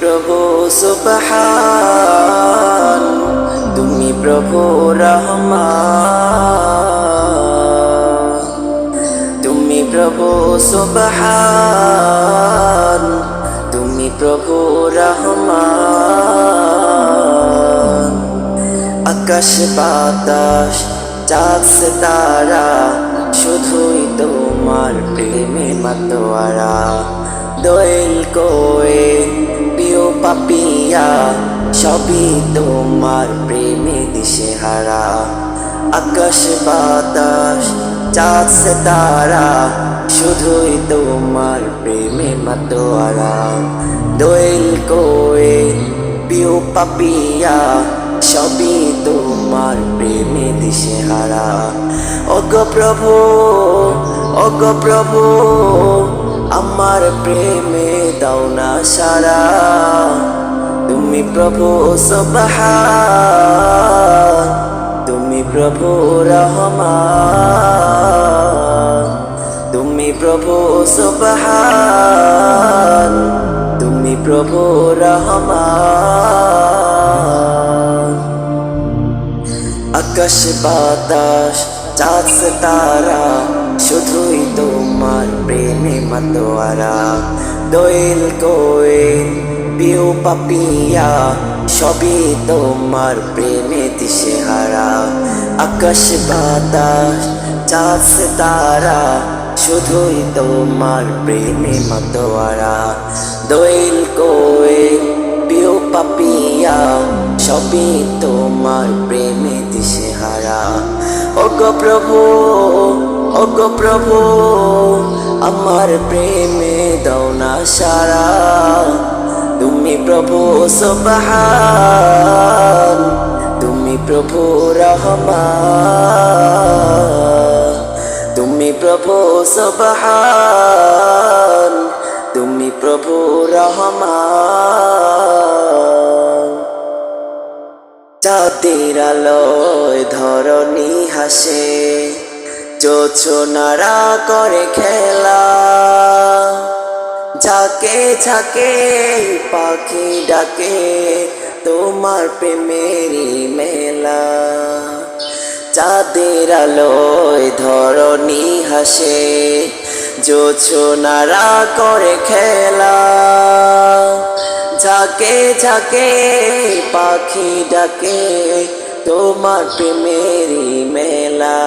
প্রভু, সুবহান। তুমি প্রভু রহমান। তুমি প্রভু, সুবহান। তুমি প্রভু রহমান। আকাশ, বাতাস, চাঁদ তারা শুধুই তোমার প্রেমে মাতোয়ারা। দোয়েল কোয়ে প্রিয় পাপিয়া সবই তোমার প্রেমে দিশে হারা আকাশ, বাতাস, চাঁদ তারা শুধুই তোমার প্রেমে মাতোয়ারা। দোয়েল, কোয়ে প্রিয় পাপিয়া, সবই তোমার প্রেমে দিশে হারা অগ প্রভু অগ প্রভু, আমার প্রেমে দাও না সারা। প্রভু সবহান তুমি প্রভু রহমান, তুমি প্রভু সবহান তুমি প্রভু রহমান। আকাশ বাতাস, চাঁদ তারা শুধুই তোমার প্রেমে মাতোয়ারা। দোয়েল কোয়েল পিউ পাপিয়া, সবই তোমার প্রেমে দিশে হারা আকাশ বাতাস, চাঁদ তারা, শুধুই তোমার প্রেমে মাতোয়ারা। দোয়েল কোয়েল পিউ পাপিয়া, সবই তোমার প্রেমে দিশে হারা ওগ প্রভু ওগ প্রভু, আমার প্রেমে দৌনা সারা। তুমি প্রভু সবহান, তুমি প্রভু রহমান, তুমি প্রভু সবহান, তুমি প্রভু রহমান। চাঁদের আলোয় ধরণী হাসে চোছনারা করে খেলা। ঝাঁকে ঝাঁকে পাখি ডাকে, তোমার প্রেমেরই মেলা। চাঁদের আলোয় ধরণী হাসে, জোছনারা করে খেলা। ঝাঁকে ঝাঁকে, পাখি ডাকে, তোমার প্রেমেরই মেলা।